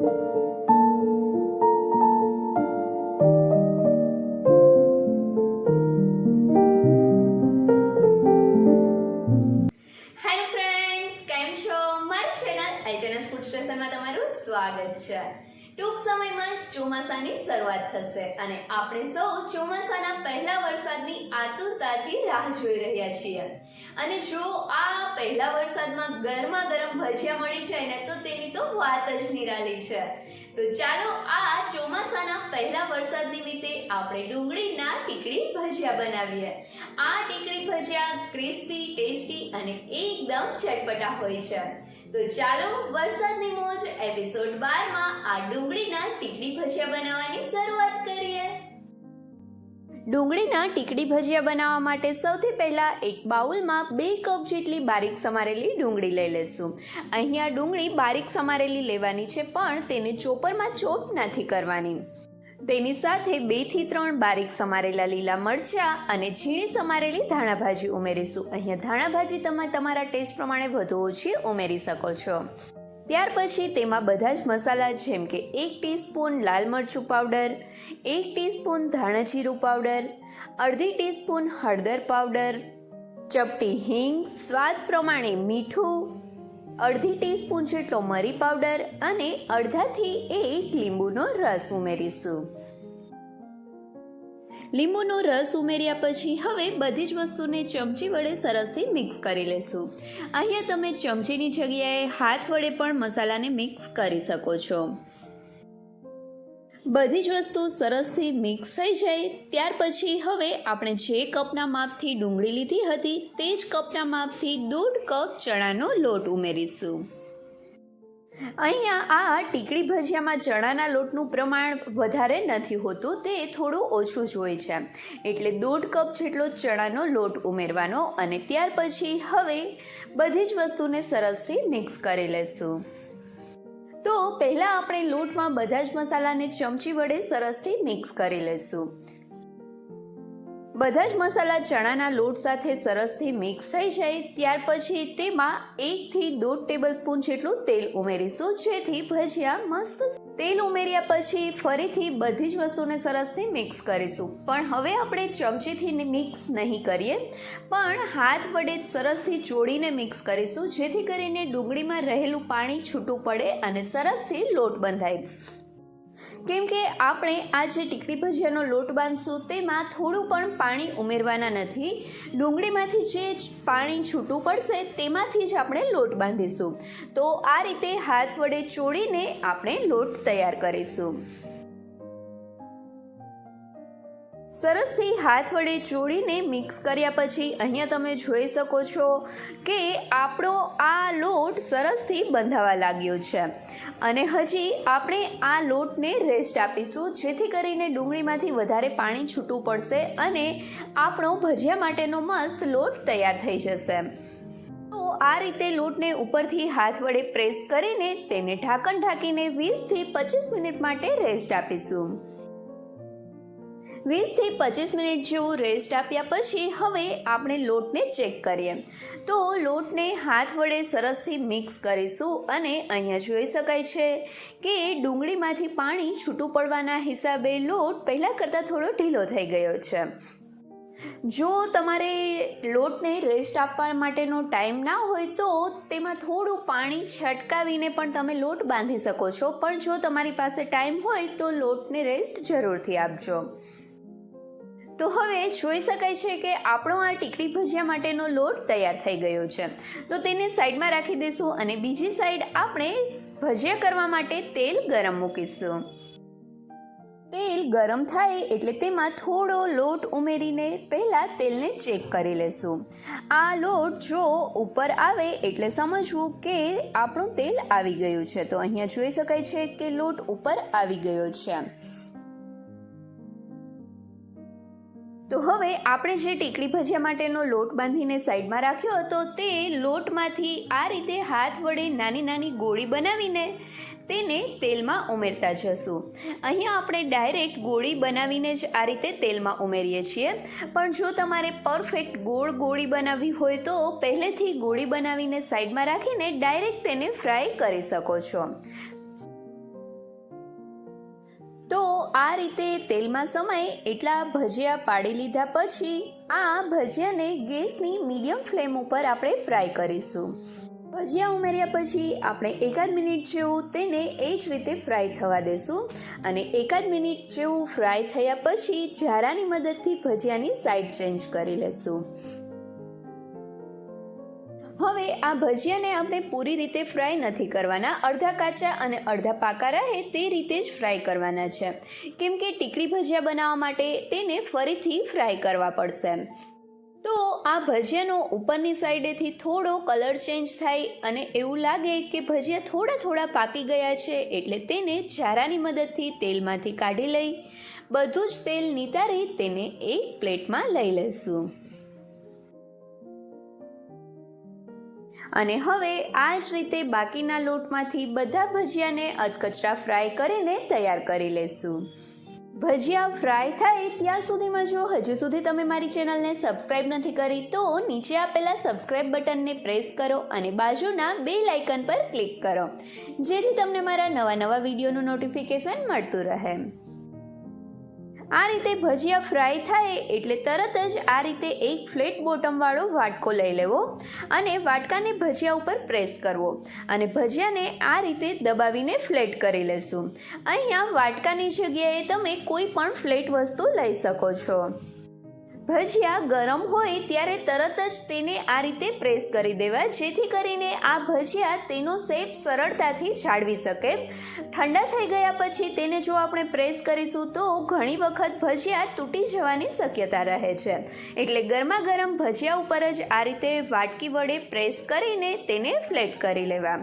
Thank you. ચોમાસાની શરૂઆત થશે અને આપણે સૌ ચોમાસાના પહેલા વરસાદની આતુરતાથી રાહ જોઈ રહ્યા છીએ. અને જો આ પહેલા વરસાદમાં ગરમા ગરમ ભજીયા મળી છે ને તો તેની તો વાત જ નિરાલી છે. તો ચાલો આ ચોમાસાના પહેલા વરસાદ નિમિત્તે આપણે ડુંગળીના ટીકડી ભજીયા બનાવીએ. આ ટીકડી ભજીયા ક્રિસ્પી, ટેસ્ટી અને એકદમ ચટપટા હોય છે. તો ચાલો વરસાદની મોજ એપિસોડ બારમાં આ ડુંગળીના ટીકડી ભજીયા બનાવવાની શરૂઆત કરીએ. ડુંગળીના ટીકડી ભજીયા બનાવવા માટે સૌથી પહેલાં એક બાઉલમાં બે કપ જેટલી બારીક સમારેલી ડુંગળી લઈ લેશું. અહીંયા ડુંગળી બારીક સમારેલી લેવાની છે, પણ તેને ચોપરમાં ચોપ નથી કરવાની. તેની સાથે બેથી ત્રણ બારીક સમારેલા લીલા મરચાં અને ઝીણી સમારેલી ધાણા ભાજી ઉમેરીશું. અહીંયા ધાણા ભાજી તમે તમારા ટેસ્ટ પ્રમાણે વધુ ઓછી ઉમેરી શકો છો. ત્યાર પછી તેમાં બધા જ મસાલા જેમ કે એક ટીસ્પૂન લાલ મરચું પાવડર, એક ટીસ્પૂન ધાણા જીરું પાવડર, અડધી ટીસ્પૂન હળદર પાવડર, ચપટી હિંગ, સ્વાદ પ્રમાણે મીઠું અડધી ટીસ્પૂન જેટલો મરી પાવડર અને અડધાથી એક લીંબુનો રસ ઉમેરીશું. લીંબુનો રસ ઉમેર્યા પછી હવે બધી જ વસ્તુને ચમચી વડે સરસથી મિક્સ કરી લેશું. અહીંયા તમે ચમચીની જગ્યાએ હાથ વડે પણ મસાલાને મિક્સ કરી શકો છો. બધી જ વસ્તુ સરસથી મિક્સ થઈ જાય. ત્યાર પછી હવે આપણે જે કપના માપથી ડુંગળી લીધી હતી તે જ કપના માપથી દોઢ કપ ચણાનો લોટ ઉમેરીશું. અહીંયા આ ટીકડી ભજીયામાં ચણાના લોટનું પ્રમાણ વધારે નથી હોતું, તે થોડું ઓછું જ હોય છે. એટલે દોઢ કપ જેટલો ચણાનો લોટ ઉમેરવાનો અને ત્યાર પછી હવે બધી જ વસ્તુને સરસથી મિક્સ કરી લેશું. તો પહેલાં આપણે લોટમાં બધા જ મસાલાને ચમચી વડે સરસથી મિક્સ કરી લઈશું. બધા જ મસાલા ચણાના લોટ સાથે સરસથી મિક્સ થઈ જાય, ત્યાર પછી તેમાં એકથી દોઢ ટેબલ સ્પૂન જેટલું તેલ ઉમેરીશું, જેથી ભજીયા મસ્ત તેલ ઉમેર્યા પછી ફરીથી બધી જ વસ્તુને સરસથી મિક્સ કરીશું. પણ હવે આપણે ચમચીથી મિક્સ નહીં કરીએ, પણ હાથ વડે સરસથી ચોળીને મિક્સ કરીશું, જેથી કરીને ડુંગળીમાં રહેલું પાણી છૂટું પડે અને સરસથી લોટ બંધાય. કેમ કે આપણે આ જે ટીકડી ભજીયાનો લોટ બાંધશું, તેમાં થોડું પણ પાણી ઉમેરવાના નથી. ડુંગળીમાંથી જે પાણી છૂટું પડશે, તેમાંથી જ આપણે લોટ બાંધીશું. તો આ રીતે હાથ વડે ચોળીને આપણે લોટ તૈયાર કરીશું. સરસથી હાથ વડે ચોળીને મિક્સ કર્યા પછી અહીંયા તમે જોઈ શકો છો કે આપણો આ લોટ સરસથી બંધાવા લાગ્યો છે. અને હજી આપણે આ લોટને રેસ્ટ આપીશું, જેથી કરીને ડુંગળીમાંથી વધારે પાણી છૂટું પડશે અને આપણો ભજીયા માટેનો મસ્ત લોટ તૈયાર થઈ જશે. તો આ રીતે લોટને ઉપરથી હાથ વડે પ્રેસ કરીને તેને ઢાંકણ ઢાંકીને વીસથી પચીસ મિનિટ માટે રેસ્ટ આપીશું. વીસથી પચીસ મિનિટ જેવું રેસ્ટ આપ્યા પછી હવે આપણે લોટને ચેક કરીએ. તો લોટને હાથ વડે સરસથી મિક્સ કરીશું અને અહીંયા જોઈ શકાય છે કે ડુંગળીમાંથી પાણી છૂટું પડવાના હિસાબે લોટ પહેલાં કરતાં થોડો ઢીલો થઈ ગયો છે. જો તમારે લોટને રેસ્ટ આપવા માટેનો ટાઈમ ના હોય તો તેમાં થોડું પાણી છટકાવીને પણ તમે લોટ બાંધી શકો છો. પણ જો તમારી પાસે ટાઈમ હોય તો લોટને રેસ્ટ જરૂરથી આપજો. તો હવે જોઈ શકાય છે કે આપણો આ ટીકડી ભજીયા માટેનો લોટ તૈયાર થઈ ગયો છે. તો તેને સાઈડમાં રાખી દઈશું અને બીજી સાઈડ આપણે ભજીયા કરવા માટે તેલ ગરમ મૂકીશું. તેલ ગરમ થાય એટલે તેમાં થોડો લોટ ઉમેરીને પહેલાં તેલને ચેક કરી લેશું. આ લોટ જો ઉપર આવે એટલે સમજવું કે આપણું તેલ આવી ગયું છે. તો અહીંયા જોઈ શકાય છે કે લોટ ઉપર આવી ગયો છે. હવે આપણે જે ટીકડી ભજીયા માટેનો લોટ બાંધીને સાઈડમાં રાખ્યો હતો તે લોટમાંથી આ રીતે હાથ વડે નાની નાની ગોળી બનાવીને તેને તેલમાં ઉમેરતા જશું. અહીંયા આપણે ડાયરેક્ટ ગોળી બનાવીને જ આ રીતે તેલમાં ઉમેરીએ છીએ. પણ જો તમારે પરફેક્ટ ગોળ ગોળી બનાવવી હોય તો પહેલેથી ગોળી બનાવીને સાઈડમાં રાખીને ડાયરેક્ટ તેને ફ્રાય કરી શકો છો. આ રીતે તેલમાં સમાય એટલા ભજીયા પાડી લીધા પછી આ ભજીયાને ગેસની મીડિયમ ફ્લેમ ઉપર આપણે ફ્રાય કરીશું. ભજીયા ઉમેર્યા પછી આપણે એકાદ મિનિટ જેવું તેને એ જ રીતે ફ્રાય થવા દેશું અને એકાદ મિનિટ જેવું ફ્રાય થયા પછી ઝારાની મદદથી ભજીયાની સાઈડ ચેન્જ કરી લેશું. હવે આ ભજીયાને આપણે પૂરી રીતે ફ્રાય નથી કરવાના. અડધા કાચા અને અડધા પાકા રહે તે રીતે જ ફ્રાય કરવાના છે. કેમ કે ટીકડી ભજીયા બનાવવા માટે તેને ફરીથી ફ્રાય કરવા પડશે. તો આ ભજીયાનો ઉપરની સાઈડેથી થોડો કલર ચેન્જ થાય અને એવું લાગે કે ભજીયા થોડા થોડા પાકી ગયા છે એટલે તેને ચારાની મદદથી તેલમાંથી કાઢી લઈ, બધું જ તેલ નિતારી તેને એક પ્લેટમાં લઈ લઈશું. અને હવે આ જ રીતે બાકીના લોટમાંથી બધા ભજીયાને અધકચરા ફ્રાય કરીને તૈયાર કરી લેશું. ભજીયા ફ્રાય થાય ત્યાં સુધીમાં જો હજુ સુધી તમે મારી ચેનલને સબસ્ક્રાઇબ નથી કરી, તો નીચે આપેલા સબસ્ક્રાઇબ બટનને પ્રેસ કરો અને બાજુના બે લાઇકન પર ક્લિક કરો, જેથી તમને મારા નવા નવા વિડીયોનું નોટિફિકેશન મળતું રહે. આ રીતે ભજીયા ફ્રાય થાય એટલે તરત જ આ રીતે એક ફ્લેટ બોટમવાળો વાટકો લઈ લેવો અને વાટકાને ભજીયા ઉપર પ્રેસ કરવો. અને ભજીયાને આ રીતે દબાવીને ફ્લેટ કરી લેશું. અહીંયા વાટકાની જગ્યાએ તમે કોઈ પણ ફ્લેટ વસ્તુ લઈ શકો છો. ભજીયા ગરમ હોય ત્યારે તરત જ તેને આ રીતે પ્રેસ કરી દેવા, જેથી કરીને આ ભજીયા તેનો શેપ સરળતાથી જાળવી શકે. ઠંડા થઈ ગયા પછી તેને જો આપણે પ્રેસ કરીશું તો ઘણી વખત ભજીયા તૂટી જવાની શક્યતા રહે છે. એટલે ગરમા ગરમ ભજીયા ઉપર જ આ રીતે વાટકી વડે પ્રેસ કરીને તેને ફ્લેટ કરી લેવા.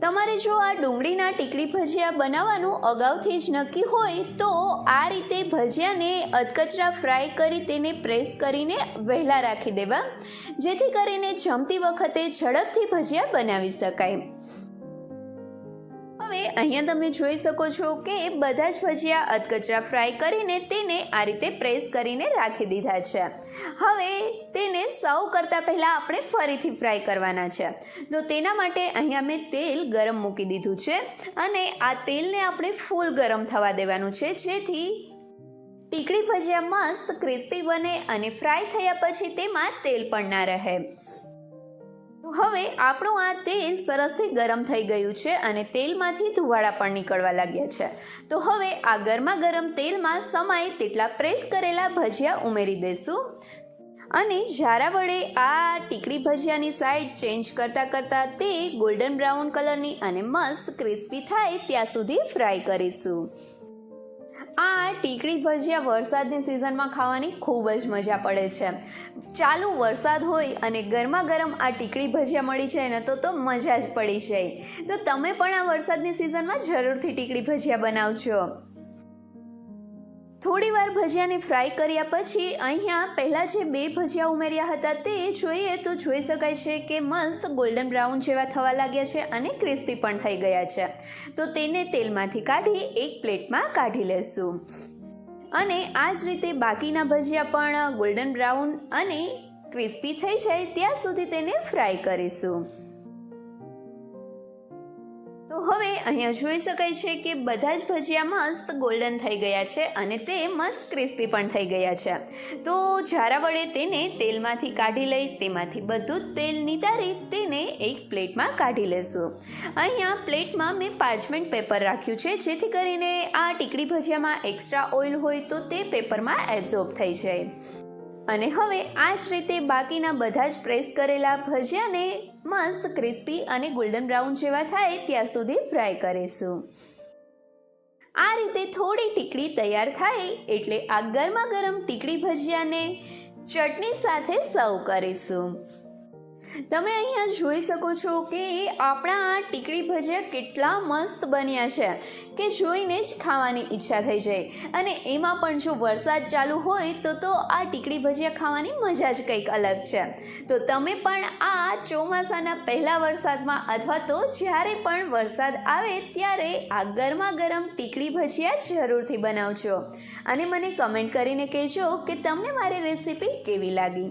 તમારે જો આ ડુંગળીના ટીકડી ભજીયા બનાવવાનું અગાઉથી જ નક્કી હોય તો આ રીતે ભજીયાને અધકચરા ફ્રાય કરી તેને પ્રેસ કરીને વહેલા રાખી દેવા, જેથી કરીને જમતી વખતે ઝડપથી ભજીયા બનાવી શકાય. અહીંયા તમે જોઈ શકો છો કે બધા જ ભજીયા અધકચરા ફ્રાય કરીને તેને આ રીતે પ્રેસ કરીને રાખી દીધા છે. હવે તેને સર્વ કરતાં પહેલાં આપણે ફરીથી ફ્રાય કરવાના છે. તો તેના માટે અહીંયા મેં તેલ ગરમ મૂકી દીધું છે અને આ તેલને આપણે ફૂલ ગરમ થવા દેવાનું છે. જેથી ટીકડી ભજીયા મસ્ત ક્રિસ્પી બને અને ફ્રાય થયા પછી તેમાં તેલ પણ ના રહે. હવે આપણું આ તેલ સરસથી ગરમ થઈ ગયું છે અને તેલમાંથી ધુવાળા પણ નીકળવા લાગ્યા છે. તો હવે આ ગરમા ગરમ તેલમાં સમાય તેટલા પ્રેસ કરેલા ભજીયા ઉમેરી દઈશું અને ઝારા વડે આ ટીકડી ભજીયાની સાઈડ ચેન્જ કરતાં કરતાં તે ગોલ્ડન બ્રાઉન કલરની અને મસ્ત ક્રિસ્પી થાય ત્યાં સુધી ફ્રાય કરીશું. આ ટીકડી ભજીયા વરસાદની સિઝનમાં ખાવાની ખૂબ જ મજા પડે છે. ચાલુ વરસાદ હોય અને ગરમા ગરમ આ ટીકડી ભજીયા મળી જાય ને તો તો મજા જ પડી જાય. તો તમે પણ આ વરસાદની સિઝનમાં જરૂરથી ટીકડી ભજીયા બનાવજો. થોડી વાર ભજીયાને ફ્રાય કર્યા પછી અહીંયા પહેલાં જે બે ભજીયા ઉમેર્યા હતા તે જોઈએ તો જોઈ શકાય છે કે મસ્ત ગોલ્ડન બ્રાઉન જેવા થવા લાગ્યા છે અને ક્રિસ્પી પણ થઈ ગયા છે. તો તેને તેલમાંથી કાઢી એક પ્લેટમાં કાઢી લેશું. અને આ જ રીતે બાકીના ભજીયા પણ ગોલ્ડન બ્રાઉન અને ક્રિસ્પી થઈ જાય ત્યાં સુધી તેને ફ્રાય કરીશું. હવે અહીંયા જોઈ શકાય છે કે બધા જ ભજીયા મસ્ત ગોલ્ડન થઈ ગયા છે અને તે મસ્ત ક્રિસ્પી પણ થઈ ગયા છે. તો જારા વડે તેને તેલમાંથી કાઢી લઈ, તેમાંથી બધું જ તેલ નિતારી તેને એક પ્લેટમાં કાઢી લેશું. અહીંયા પ્લેટમાં મેં પાર્ચમેન્ટ પેપર રાખ્યું છે, જેથી કરીને આ ટીકડી ભજીયામાં એક્સ્ટ્રા ઓઇલ હોય તો તે પેપરમાં એબ્ઝોર્બ થઈ જાય. અને હવે આ જ રીતે બાકીના બધા જ પ્રેસ કરેલા ભજીયાને મસ્ત ક્રિસ્પી અને ગોલ્ડન બ્રાઉન જેવા થાય ત્યાં સુધી ફ્રાય કરીશું. આ રીતે થોડી ટીકડી તૈયાર થાય એટલે આ ગરમા ગરમ ટીકડી ભજીયાને ચટણી સાથે સર્વ કરીશું. તમે અહીંયા જોઈ શકો છો કે આપણા આ ટીકડી ભજીયા કેટલા મસ્ત બન્યા છે, કે જોઈને જ ખાવાની ઈચ્છા થઈ જાય. અને એમાં પણ જો વરસાદ ચાલુ હોય તો તો આ ટીકડી ભજીયા ખાવાની મજા જ કંઈક અલગ છે. તો તમે પણ આ ચોમાસાના પહેલા વરસાદમાં અથવા તો જ્યારે પણ વરસાદ આવે ત્યારે આ ગરમા ગરમ ટીકડી ભજીયા જરૂરથી બનાવજો. અને મને કમેન્ટ કરીને કહેજો કે તમને મારી રેસીપી કેવી લાગી?